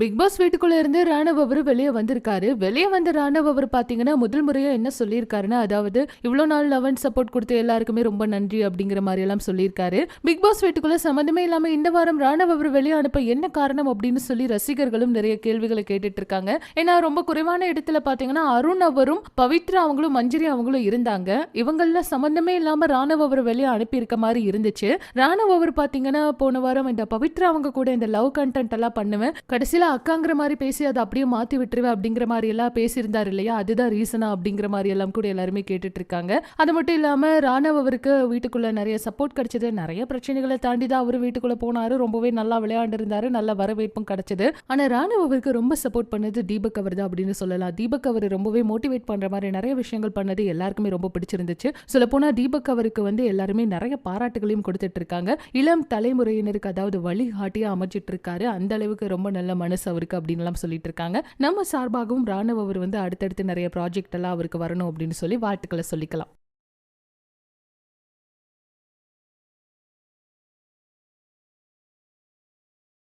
Big pass வீட்டுக்குள்ள இருந்து ராணவ் அவர் வெளியே வந்திருக்காரு. வெளியே வந்த ராணவ் அவர் பாத்தீங்கன்னா முதல் முறையா என்ன சொல்லியிருக்காருன்னா அதாவது இவ்வளவு நாள் லவன் சப்போர்ட் கொடுத்த எல்லாருக்குமே ரொம்ப நன்றி அப்படிங்கிற மாதிரி எல்லாம் சொல்லியிருக்காரு. பிக் பாஸ் வீட்டுக்குள்ள சம்மந்தமே இல்லாம இந்த வாரம் ராணவ் அவர் வெளியே அனுப்ப என்ன காரணம் அப்படின்னு சொல்லி ரசிகர்களும் நிறைய கேள்விகளை கேட்டுட்டு இருக்காங்க. ஏன்னா ரொம்ப குறைவான இடத்துல பாத்தீங்கன்னா அருண் அவரும் பவித்ரா அவங்களும் மஞ்சரி அவங்களும் இருந்தாங்க. இவங்கள சம்மந்தமே இல்லாம ராணவ் அவர் வெளியே அனுப்பி இருக்க மாதிரி இருந்துச்சு. ராணவ் அவர் பாத்தீங்கன்னா போன வாரம் இந்த பவித்ரா அவங்க கூட இந்த லவ் கண்டென்ட் எல்லாம் பண்ணுவேன். கடைசியில் அக்காங்கிற மாதிரி பேசி அதை அப்படியே மாற்றி விட்டுருவேன் அப்படிங்கிற மாதிரி எல்லாம் பேசியிருந்தாரு இல்லையா? அதுதான் ரீசனா அப்படிங்கிற மாதிரி எல்லாம் கூட எல்லாருமே கேட்டுட்டு இருக்காங்க. அது மட்டும் இல்லாமல் ராணவ் அவருக்கு வீட்டுக்குள்ள நிறைய சப்போர்ட் கிடைச்சது. நிறைய பிரச்சனைகளை தாண்டி தான் அவர் வீட்டுக்குள்ள போனாரு. ரொம்பவே நல்லா விளையாண்டிருந்தாரு. நல்ல வரவேற்பும் கிடைச்சது. ஆனால் ராணவ் அவருக்கு ரொம்ப சப்போர்ட் பண்ணது தீபக் அவர் தான் அப்படின்னு சொல்லலாம். தீபக் அவர் ரொம்பவே மோட்டிவேட் பண்ற மாதிரி நிறைய விஷயங்கள் பண்ணது எல்லாருக்குமே ரொம்ப பிடிச்சிருந்துச்சு. சொல்ல போனா தீபக் அவருக்கு வந்து எல்லாருமே நிறைய பாராட்டுகளையும் கொடுத்துட்டு இருக்காங்க. இளம் தலைமுறையினருக்கு அதாவது வழிகாட்டியா அமைச்சிட்டு இருக்காரு. அந்த அளவுக்கு ரொம்ப நல்ல மனசு அவருக்கு அப்படின்னு எல்லாம் சொல்லிட்டு இருக்காங்க நம்ம சார்பாகவும் ராணுவ அவர் வந்து அடுத்தடுத்து நிறைய ப்ராஜெக்ட் எல்லாம் அவருக்கு வரணும் அப்படின்னு சொல்லி வாழ்த்துக்களை சொல்லிக்கலாம்.